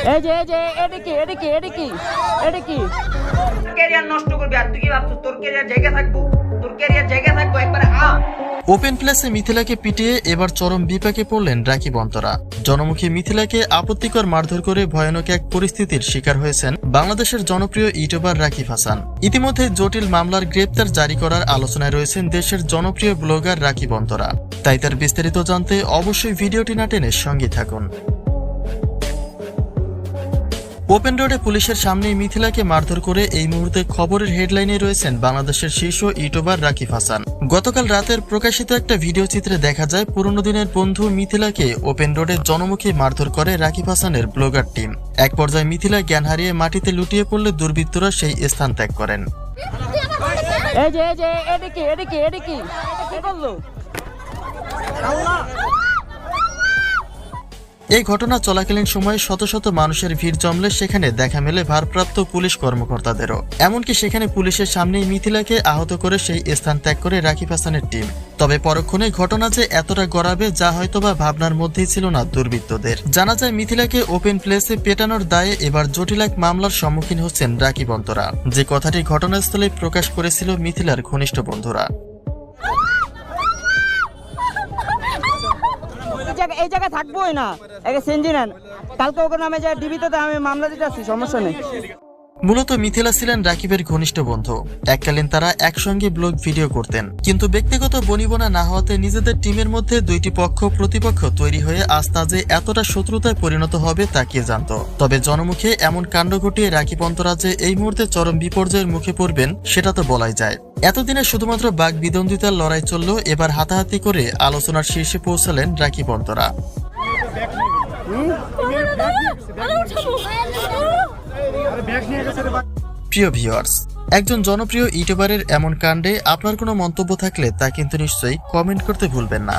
এই যে এই যে এটা কি এটা কি এটা কি এটা কি ক্যারিয়ার নষ্ট করবি আর তুই কি ভাবছিস? তোর ক্যারিয়ার জায়গা থাকব। তোর ক্যারিয়ার জায়গা থাকব একবারে আ। ওপেন প্লেসে মিথিলাকে পিটিয়ে এবার চরম বিপাকে পড়লেন রাখি বন্তরা। জনমুখী মিথিলাকে আপত্তিকর মারধর করে ভয়ানক এক পরিস্থিতির শিকার হয়েছেন বাংলাদেশের জনপ্রিয় ইউটিউবার রাকিব হাসান। ইতিমধ্যে জটিল মামলার গ্রেপ্তার জারি করার আলোচনায় রয়েছেন দেশের জনপ্রিয় ব্লগার রাখি বন্তরা। তাই তার বিস্তারিত জানতে অবশ্যই ভিডিওটি না টেনে সঙ্গে থাকুন। ওপেন রোডে পুলিশের সামনেই মিথিলাকে মারধর করে এই মুহূর্তে খবরের হেডলাইনে রয়েছেন বাংলাদেশের শীর্ষ ইউটিউবার রাকিব হাসান। গতকাল রাতের প্রকাশিত একটা ভিডিও চিত্রে দেখা যায় পুরনো দিনের বন্ধু মিথিলাকে ওপেন রোডে জনমুখী মারধর করে রাকিব হাসানের ব্লগার টিম। এক পর্যায়ে মিথিলা জ্ঞান হারিয়ে মাটিতে লুটিয়ে পড়লে দুর্বৃত্তরা সেই স্থান ত্যাগ করেন। এই যে এই যে এটা কি এটা কি করল? এই ঘটনা চলাকালীন সময়ে শত শত মানুষের ভিড় জমলে সেখানে দেখা মেলে ভারপ্রাপ্ত পুলিশ কর্মকর্তাদেরও। এমনকি সেখানে পুলিশের সামনেই মিথিলাকে আহত করে সেই স্থান ত্যাগ করে রাকিব হাসানের টিম। তবে পরক্ষণে ঘটনা যে এতটা গড়াবে যা হয়তোবা ভাবনার মধ্যেই ছিল না দুর্বৃত্তদের। জানা যায় মিথিলাকে ওপেন প্লেসে পেটানোর দায়ে এবার জটিল এক মামলার সম্মুখীন হচ্ছেন রাকিব অন্তরা। যে কথাটি ঘটনাস্থলে প্রকাশ করেছিল মিথিলার ঘনিষ্ঠ বন্ধুরা। এই জায়গায় থাকবোই না। একে সেঞ্জি নেন। কালকে ওকে নামে যায় ডিবিতে আমি মামলা দিতে আসছি, সমস্যা নেই। মূলত মিথিলা ছিলেন রাকিবের ঘনিষ্ঠ বন্ধু। এককালীন তারা একসঙ্গে ব্লগ ভিডিও করতেন। কিন্তু ব্যক্তিগত বনিবনা না হওয়াতে নিজেদের টিমের মধ্যে দুইটি পক্ষ প্রতিপক্ষ তৈরি হয়ে আজ তা যে এতটা শত্রুতায় পরিণত হবে তা কে জানত? তবে জনমুখে এমন কাণ্ড ঘটিয়ে রাকিব অন্তরাজে এই মুহূর্তে চরম বিপর্যয়ের মুখে পড়বেন, সেটা তো বলাই যায়। এতদিনে শুধুমাত্র বাঘ বিদ্বন্দ্বিতার লড়াই চলল এবার হাতাহাতি করে আলোচনার শীর্ষে পৌঁছালেন রাখি বন্ধরা প্রিয় ভিউয়ার্স একজন জনপ্রিয় ইউটিউবারের এমন কাণ্ডে আপনার কোনো মন্তব্য থাকলে তা কিন্তু নিশ্চয়ই কমেন্ট করতে ভুলবেন না।